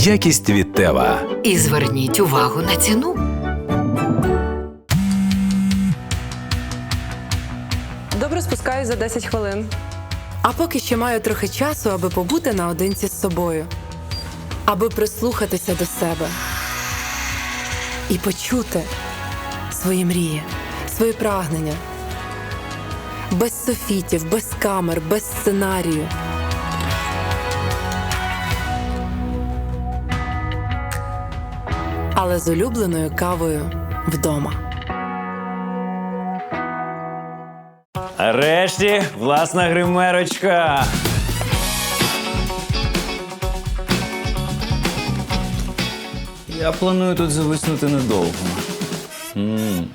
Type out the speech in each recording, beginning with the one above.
Якість від Тева. І зверніть увагу на ціну. Добре спускаюсь за 10 хвилин. А поки ще маю трохи часу, аби побути наодинці з собою, аби прислухатися до себе і почути свої мрії, свої прагнення. Без софітів, без камер, без сценарію. Але з улюбленою кавою вдома. Решті власна гримерочка. Я планую тут зависнути недовго. М.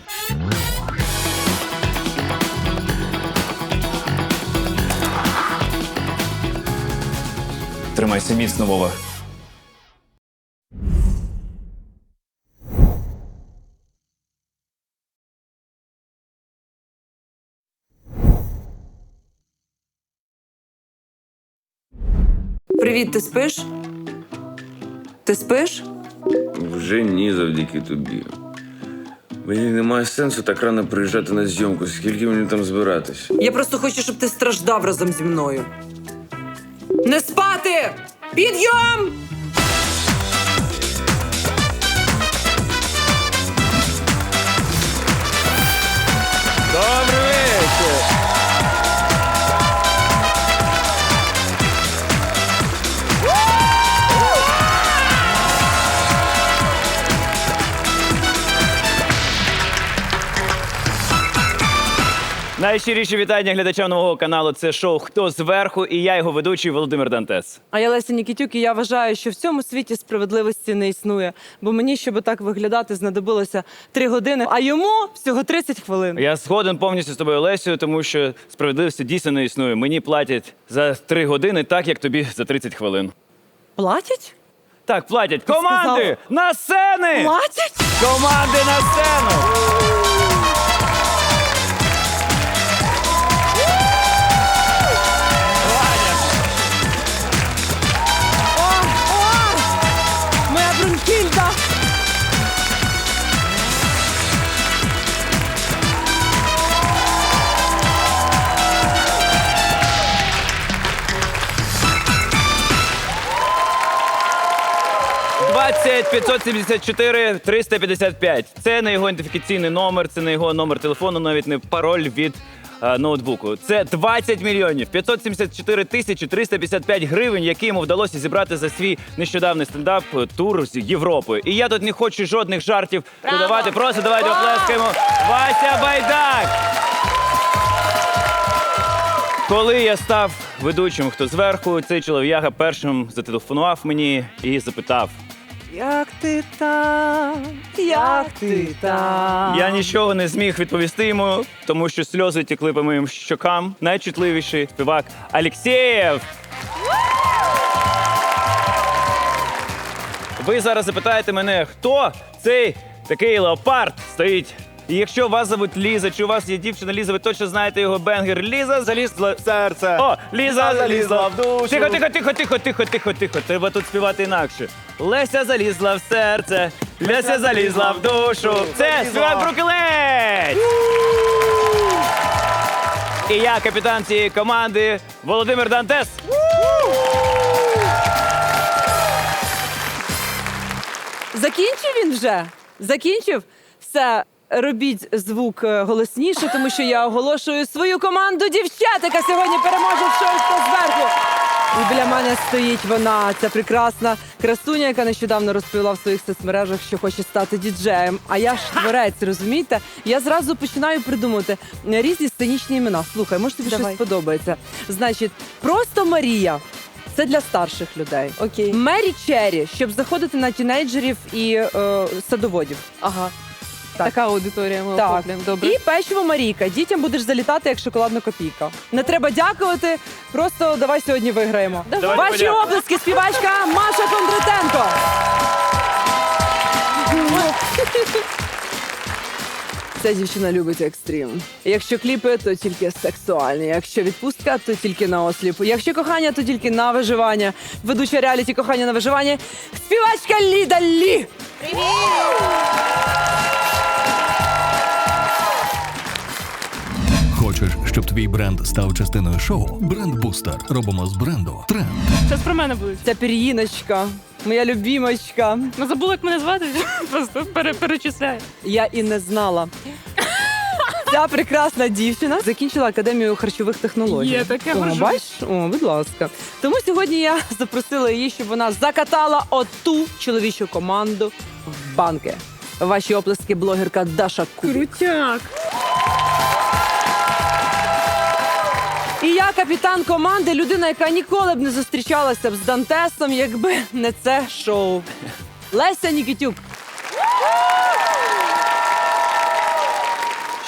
Тримайся міцно, Вова. Привіт, ти спиш? Ти спиш? Вже ні, завдяки тобі. Мені немає сенсу так рано приїжджати на зйомку. Скільки мені там збиратись? Я просто хочу, щоб ти страждав разом зі мною. Не спати! Підйом! Найщиріші вітання глядачам нового каналу. Це шоу Хто зверху і я його ведучий Володимир Дантес. А я Леся Нікітюк, і я вважаю, що в цьому світі справедливості не існує. Бо мені, щоб так виглядати, знадобилося 3 години, а йому всього 30 хвилин. Я згоден повністю з тобою, Лесю, тому що справедливості дійсно не існує. Мені платять за 3 години, так як тобі за 30 хвилин. Платять? Так, платять. Команди сказав- на сцени! Платять? Команди на сцену! 9 574 355. Це не його ідентифікаційний номер, це не його номер телефону, навіть не пароль від е, ноутбуку. Це 20 мільйонів 574 тисячі 355 гривень, які йому вдалося зібрати за свій нещодавний стендап е, тур з Європою. І я тут не хочу жодних жартів Браво! додавати. Просто давайте Вау! оплескаємо Вася Байдак. Коли я став ведучим, хто зверху, цей чолов'яга першим зателефонував мені і запитав: як ти там? Як ти там? Я нічого не зміг відповісти йому, тому що сльози тікли по моїм щокам. Найчутливіший співак Алексєєв. Ви зараз запитаєте мене, хто цей такий леопард стоїть. І якщо вас зовуть Ліза, чи у вас є дівчина Ліза, ви точно знаєте його бенгер. Ліза залізла в серце. О, Ліза залізла в душу. Тихо, тихо, тихо, тихо, тихо, тихо, тихо. Треба тут співати інакше. Леся залізла в серце, Леся залізла в душу. Це співак Брукелець! І я, капітан цієї команди, Володимир Дантес. Закінчив він вже? Закінчив? Все, робіть звук е, голосніше, тому що я оголошую свою команду дівчат, яка сьогодні переможе в шоу «Хто зверху. І біля мене стоїть вона, ця прекрасна красуня, яка нещодавно розповіла в своїх соцмережах, що хоче стати діджеєм. А я ж творець, розумієте? Я зразу починаю придумувати різні сценічні імена. Слухай, може тобі щось сподобається. Значить, просто Марія. Це для старших людей. Окей. Мері Черрі, щоб заходити на тінейджерів і е, садоводів. Ага. Так. Така аудиторія ми Так. охоплюємо. Добре. І печиво Марійка. Дітям будеш залітати як шоколадна копійка. Не треба дякувати. Просто давай сьогодні виграємо. Давайте Ваші подякуємо. облески, співачка Маша Кондратенко. Ця дівчина любить екстрім. Якщо кліпи, то тільки сексуальні. Якщо відпустка, то тільки на осліп. Якщо кохання, то тільки на виживання. Ведуча реаліті кохання на виживання. Співачка Ліда Лі. Хочеш, щоб твій бренд став частиною шоу? Бренд-бустер. Робимо з бренду тренд. Щось про мене будуть. Це пір'їночка, моя любімочка. Ну забула, як мене звати. Просто пере- перечисляю. Я і не знала. Ця прекрасна дівчина закінчила академію харчових технологій. Є таке, горжусь. бачиш? О, будь ласка. Тому сьогодні я запросила її, щоб вона закатала оту чоловічу команду в банки. Ваші оплески блогерка Даша Кубік. Крутяк. І я капітан команди, людина, яка ніколи б не зустрічалася б з Дантесом, якби не це шоу. Леся Нікітюк.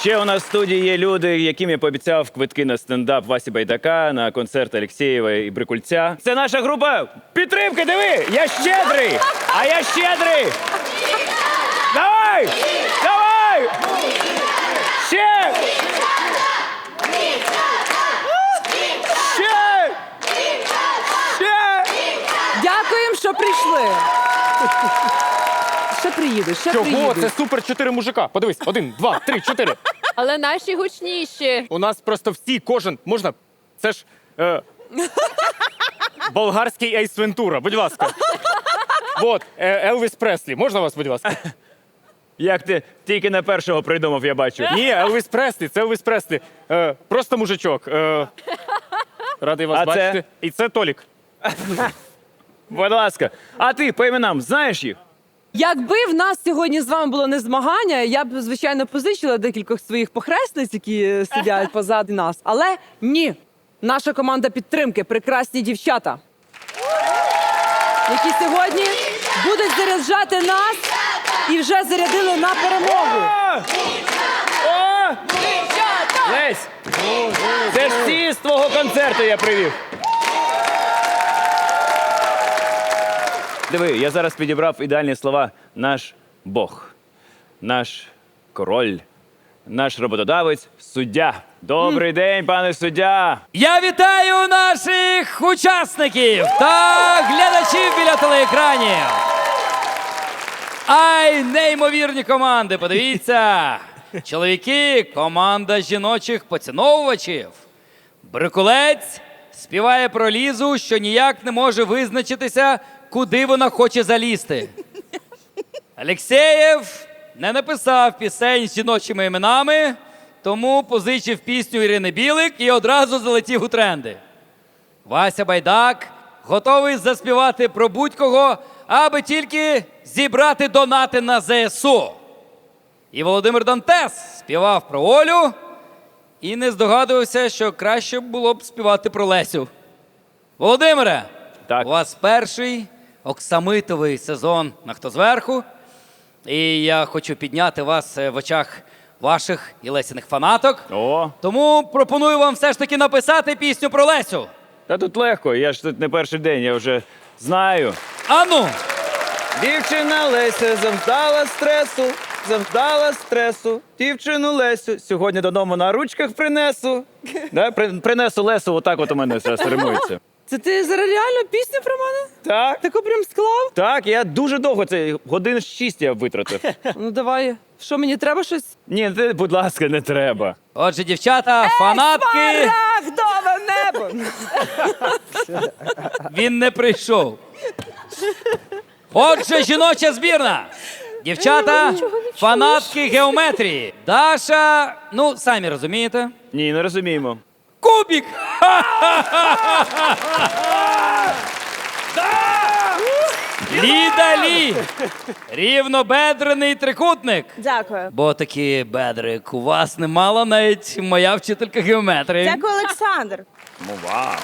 Ще у нас в студії є люди, яким я пообіцяв квитки на стендап Васі Байдака, на концерт Алексєєва і Брикульця. Це наша група підтримки. Диви! Я щедрий! А я щедрий! Давай! Давай! Ще! Ще! Дякуємо, що прийшли. Ще приїдеш, ще Чого? приїдеш. Це супер чотири мужика. Подивись, один, два, три, чотири. Але наші гучніші. У нас просто всі, кожен, можна. Це ж. Е... Болгарський Ейс Вентура, будь ласка. От, е, Елвіс Преслі. Можна вас, будь ласка? Як ти тільки на першого придумав, я бачу. Ні, Елвіс Преслі, це Елвіс Преслі. Е, просто мужичок. Е, радий вас А це? бачити. І це Толік. Будь ласка. А ти по іменам знаєш їх? Якби в нас сьогодні з вами було не змагання, я б звичайно позичила декількох своїх похресниць, які е, сидять позаду нас. Але ні, наша команда підтримки прекрасні дівчата, які сьогодні будуть заряджати нас і вже зарядили на перемогу. Лесь! Це ж всі з твого концерту я привів. Диви, я зараз підібрав ідеальні слова наш Бог, наш король, наш роботодавець, суддя. Добрий день, пане суддя. Я вітаю наших учасників та глядачів біля телеекранів. Ай, неймовірні команди! Подивіться! Чоловіки, команда жіночих поціновувачів. Брикулець співає про лізу, що ніяк не може визначитися, куди вона хоче залізти. Алексєєв не написав пісень з жіночими іменами, тому позичив пісню Ірини Білик і одразу залетів у тренди. Вася Байдак готовий заспівати про будь-кого, аби тільки зібрати донати на ЗСУ. І Володимир Дантес співав про Олю і не здогадувався, що краще було б співати про Лесю. Володимире, Так. у вас перший оксамитовий сезон на хто зверху. І я хочу підняти вас е, в очах ваших і Лесіних фанаток. О, Тому пропоную вам все ж таки написати пісню про Лесю. та тут легко, я ж тут не перший день, я вже знаю. Ану, Дівчина Леся завдала стресу, завдала стресу. Дівчину Лесю. Сьогодні додому на ручках принесу. Да? при- Принесу Лесу, отак от у мене зараз римується. Це ти зараз реально пісню про мене? Так, Таку прям склав? так, я дуже довго це годин шість я витратив. Ну давай. Що мені треба щось? Ні, ти, будь ласка, не треба. отже, дівчата, фанатки, Смарагдове небо! він не прийшов. Отже, жіноча збірна. Дівчата, фанатки геометрії. Даша, ну самі розумієте. Ні, не розуміємо. Кубік! Ліда Лі! Рівнобедрений трикутник. Дякую. Бо такі бедрик у вас не мала навіть моя вчителька геометрії. Дякую, Олександр. Ну, вау.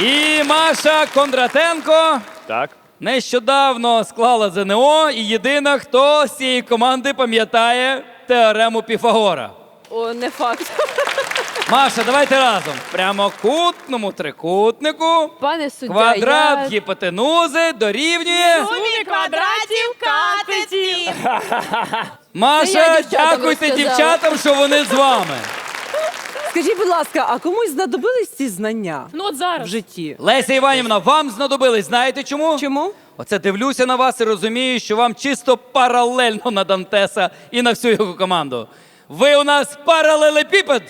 І Маша Кондратенко Так. Нещодавно склала ЗНО і єдина, хто з цієї команди пам'ятає теорему Піфагора. О, не факт. Маша, давайте разом. Прямокутному трикутнику Пане суддя, квадрат я... гіпотенузи дорівнює. Сумі квадратів катетів. Маша, дякуйте розказала. дівчатам, що вони з вами. Скажіть, будь ласка, а комусь знадобились ці знання Ну от в зараз. житті? Леся Іванівна, вам знадобились. Знаєте чому? Чому? Оце дивлюся на вас і розумію, що вам чисто паралельно на Дантеса і на всю його команду. Ви у нас паралелепіпед.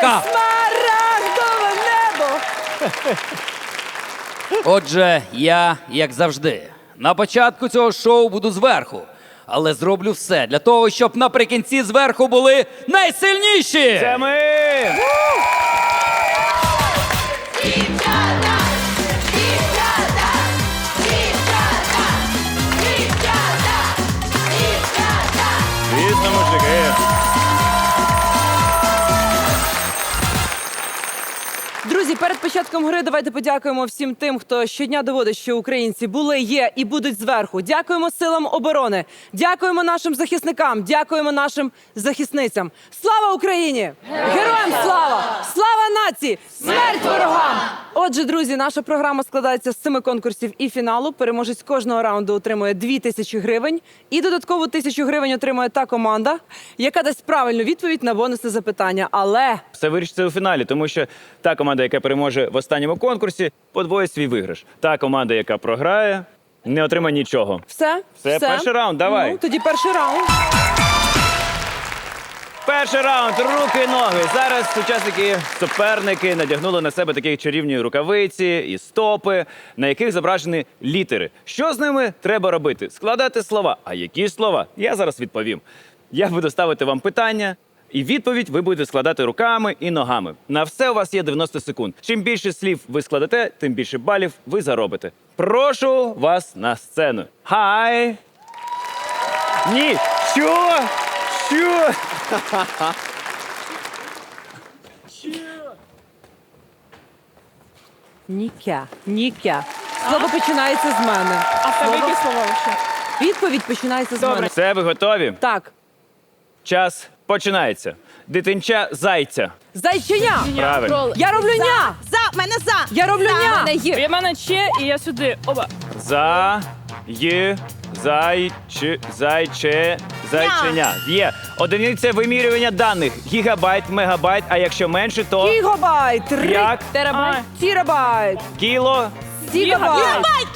Ка. Смарагдове небо! Отже, я, як завжди, на початку цього шоу буду зверху, але зроблю все для того, щоб наприкінці зверху були найсильніші. Це ми! Друзі, перед початком гри давайте подякуємо всім тим, хто щодня доводить, що українці були, є і будуть зверху. Дякуємо силам оборони, дякуємо нашим захисникам, дякуємо нашим захисницям. Слава Україні! Героям слава! Слава нації! Смерть ворогам! Отже, друзі, наша програма складається з семи конкурсів і фіналу. Переможець кожного раунду отримує дві тисячі гривень. І додаткову тисячу гривень отримує та команда, яка дасть правильну відповідь на бонусне запитання. Але Все вирішиться у фіналі, тому що та команда, яка переможе в останньому конкурсі, подвоїть свій виграш. Та команда, яка програє, не отримає нічого. все, Все, перший раунд, давай. Ну, тоді перший раунд. Перший раунд руки, ноги. Зараз учасники суперники надягнули на себе такі чарівні рукавиці і стопи, на яких зображені літери. Що з ними треба робити? Складати слова. А які слова? Я зараз відповім. Я буду ставити вам питання. І відповідь ви будете складати руками і ногами. На все у вас є 90 секунд. Чим більше слів ви складете, тим більше балів ви заробите. Прошу вас на сцену. Хай! Ні! Що? Що? Нікя. Нікя. Слово починається з мене. А в тебе які слова ще? Відповідь починається з мене. Все, ви готові? Так. Час починається. Дитинча зайця. Зайчиня. Правильно. Я роблю ня. За, мене за. Я роблю ня. Мене є. Я мене ще, і я сюди. Оба. За, ї, зайче, зайче, зайченя. Є. Одиниця вимірювання даних. Гігабайт, мегабайт, а якщо менше, то Гігабайт. Як Терабайт. Тірабайт. кіло. Гігабайт. Гігабайт.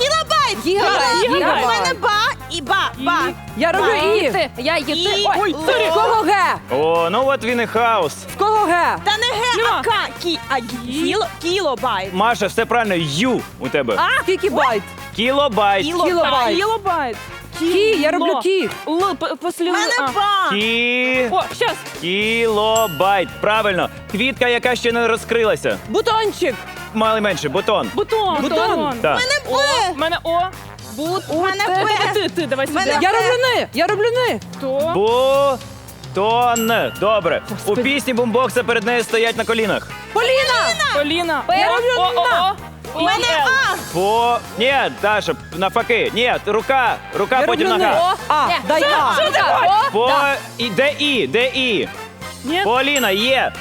Гігабайт. Гігабайт. ба і ба. Ба. Я роблю і. Їти. Я їти. Ой, сорі. В кого ге? О, ну от він і хаос. В кого ге? Та не ге, а ка. Кі, а кіло, кілобайт. Маша, все правильно. Ю у тебе. Скільки байт? Кілобайт. Кілобайт. Кілобайт. Кі. Я роблю кі. Л, послів. Мене ба. Кі... О, щас. Кілобайт. Правильно. Квітка, яка ще не розкрилася. Бутончик. Мали менше. Бутон. Бутон. Бутон. Так. О, мене О. Бут. У мене П. Ти, ти, давай сюди. Я роблю ни. Я роблю ни. То. Бутон. Добре. У пісні бумбокса перед нею стоять на колінах. Поліна. Поліна. Я роблю О, о, на. о. У мене А. По. Ні, Даша, навпаки. Ні, рука. Рука, Я потім роблю ни. нога. А. Дай А. Що таке? По. І де і? Де і? Ні. Поліна, є.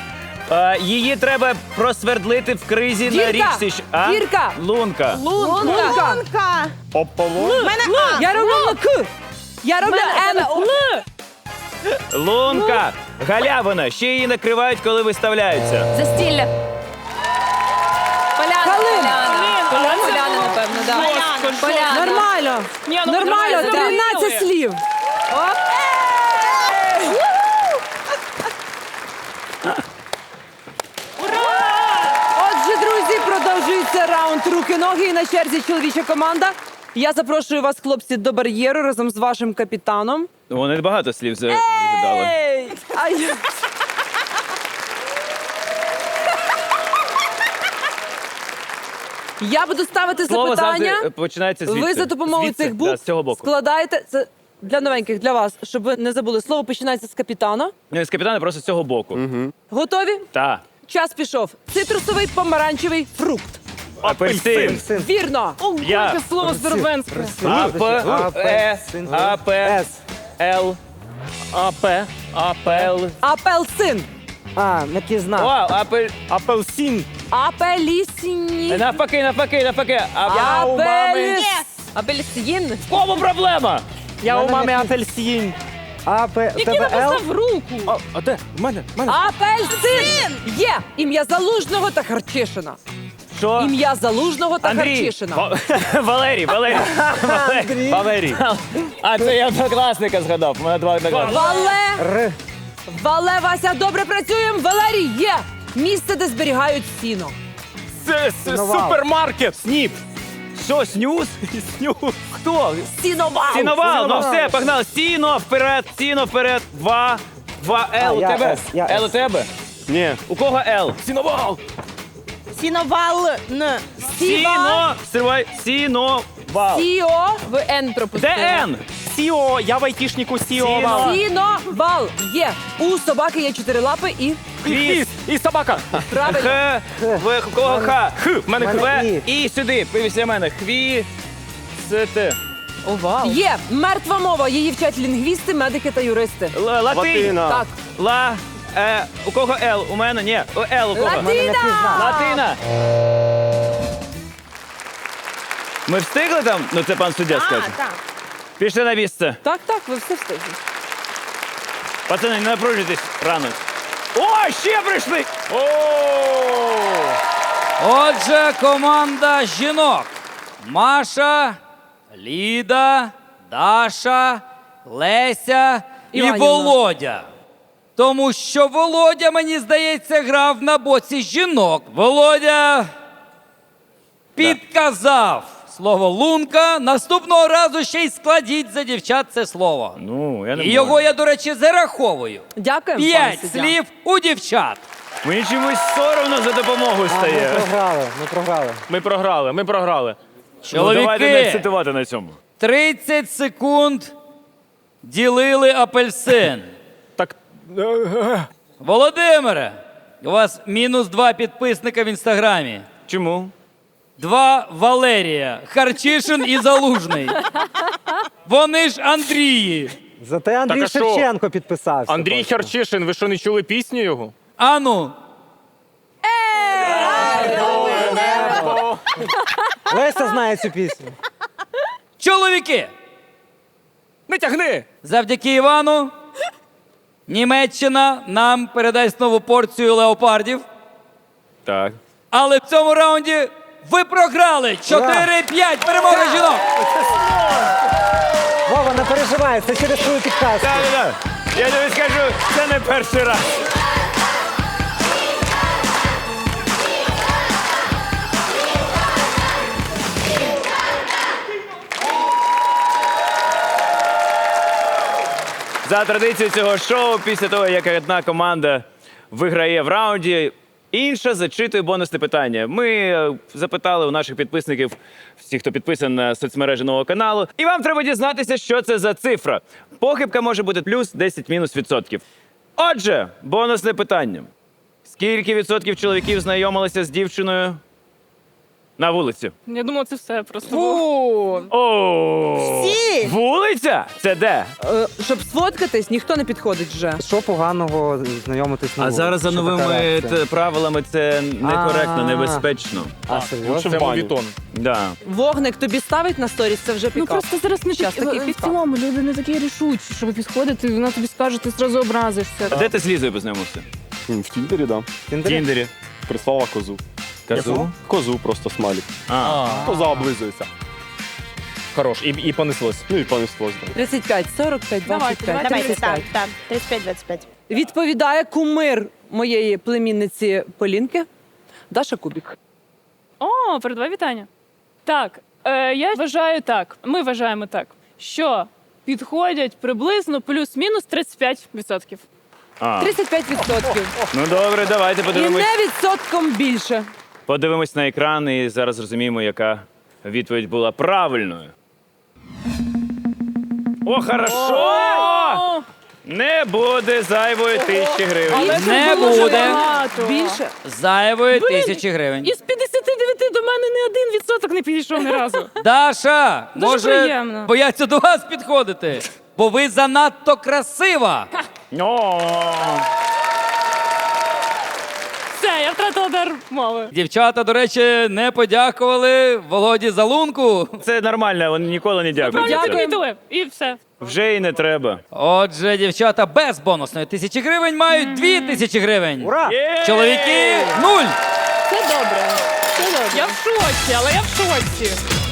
Е, її треба просвердлити в кризі на Дірка. річці. Щ- А? Дірка. Лунка. Лунка. Ополон. Мене А. Я роблю на К. Я роблю Н. Лунка. Галявина. Ще її накривають, коли виставляються. Застілля. Поляна. Калина. Поляна. Поляна, напевно, да. Поляна. Поляна. Нормально. Ну, Нормально. 13 слів. Оп. Отже, друзі, продовжується раунд руки-ноги і на черзі чоловіча команда. Я запрошую вас, хлопці, до бар'єру разом з вашим капітаном. Вони багато слів за- задали. Ей! Ай. Я буду ставити Слово запитання. завжди починається звідси. Ви за допомогою Звідси, цих букв да, з цього боку. складаєте це для новеньких, для вас, щоб ви не забули. Слово починається з капітана. Ну, з капітана просто з цього боку. Готові? Та. Час пішов. Цитрусовий помаранчевий фрукт. Апельсин. Вірно. Я. Яке слово здоровенське. А, П, Е, А, П, Л, А, П. А, П, Л. Апельсин. А, не О, знав. апель. Апельсин. Апелісіні. Навпаки, навпаки, навпаки. А, Апеліс. Апельсин. в кому проблема? Я у мами апельсин. А, П, Який написав руку. А, а де? В мене, в мене. Апельсин! Є! Ім'я Залужного та Харчишина. Що? Ім'я Залужного та Андрій. Харчишина. Ва- Валерій, Валерій. Валерій. А це я однокласника згадав. У мене два однокласника. Вале! Р. Вале, Вася, добре працюємо. Валерій, є! Місце, де зберігають сіно. Це с- супермаркет. Сніп. Що, снюс? Снюс. Хто? Сіновал! Сіновал, ну все, погнали. Сіно вперед, сіно вперед. Два. Два Л у я тебе? С, я Л у тебе? Ні. У кого Л? Сіновал. Сіновал. Н. Сіно. Стривай. Сіно. Вал. Сіо, ви Н пропустили. Де Н? Сіо, я в айтішнику Сіо. Сіно. Сіновал, є. У собаки є чотири лапи і Хвіст. І собака. правильно. Х. В у кого Х? Х, в мене В. І. І сюди, після мене. Хві. С. Є мертва мова. Її вчать лінгвісти, медики та юристи. Л- Латин. Латина. Так. Ла. Е, у кого Л? У мене ні. У Л у кого? Латина! Латина. Ми встигли там? Ну це пан суддя скаже. Так. Пішли на місце. Так, так, ви все встигли. Пацани, не напружуйтесь рано. О, ще прийшли! О! Отже, команда жінок: Маша, Ліда, Даша, Леся і Іванівна. Володя. Тому що Володя, мені здається, грав на боці жінок. Володя підказав слово лунка. Наступного разу ще й складіть за дівчат це слово. Ну, я не І можу. його я, до речі, зараховую. Дякуємо. пане П'ять суддя. слів у дівчат. Мені чомусь соромно за допомогу стає. програли, ми програли. Ми програли, ми програли. Ну, давайте не Чоловіки, акцентувати на цьому. 30 секунд ділили апельсин. Е, е, Володимире, у вас мінус два підписника в інстаграмі. Чому? Два Валерія, Харчишин і Залужний. Вони ж Андрії. Зате Андрій Так, а що? Шевченко підписався. Андрій точно. Харчишин, ви що не чули пісню його? Ану, Леся знає цю пісню. чоловіки, Не тягни! завдяки Івану Німеччина нам передасть нову порцію леопардів. Так. Але в цьому раунді ви програли 4-5 перемога жінок. Вова, не переживай, це через твою підказку. Так, так. Я тобі скажу, це не перший раз. За традицією цього шоу, після того, як одна команда виграє в раунді, інша зачитує бонусне питання. Ми е, запитали у наших підписників, всіх, хто підписаний на соцмережі нового каналу, і вам треба дізнатися, що це за цифра. Похибка може бути плюс 10 мінус відсотків. Отже, бонусне питання: скільки відсотків чоловіків знайомилися з дівчиною на вулиці? Я думала, це все просто. О, Всі? вулиця? Це де? Е, щоб сфоткатись, ніхто не підходить вже. Що поганого знайомитись на А вулиці? зараз за Що така новими реакція? т- правилами це некоректно, А. небезпечно. А, серйозно? Це мовітон. Да. Вогник тобі ставить на сторіс, це вже Ну пікап. просто зараз не Щас такі, в цілому люди не такі рішучі, щоб підходити, і вона тобі скаже, ти зразу образишся. А де ти з Лізою познайомився? В Тіндері, да. В Тіндері? Тіндері. Прислала козу. Казу? Козу просто смайлик. А. Коза облизується. Хорош, і, і понеслось. Ну і понеслось. Да. 35, 45, 25, Давайте, 35. так, 35-25. Відповідає кумир моєї племінниці Полінки Даша Кубік. О, передавай вітання. Так, е, я вважаю так. Ми вважаємо так, що підходять приблизно плюс-мінус 35%. А. 35%. Ну добре, давайте І подивимось. не відсотком більше. Подивимось на екран і зараз зрозуміємо, яка відповідь була правильною. О, хорошо! Не буде зайвої тисячі гривень. Не це дуже буде. багато. Більше. Зайвої тисячі гривень. Із 59 до мене не один відсоток не підійшов ні разу. Даша, Дуже може, приємно. бояться до вас підходити, бо ви занадто красива. О, я втратила дар мови. Дівчата, до речі, не подякували Володі за лунку. Це нормально, вони ніколи не дякують. Правильно за І все. Вже і не треба. Отже, дівчата без бонусної тисячі гривень мають дві тисячі гривень. Ура! Чоловіки нуль. Це добре. Це добре. Я в шоці, але я в шоці.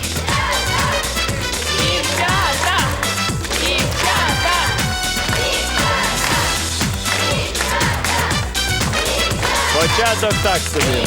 Початок так собі.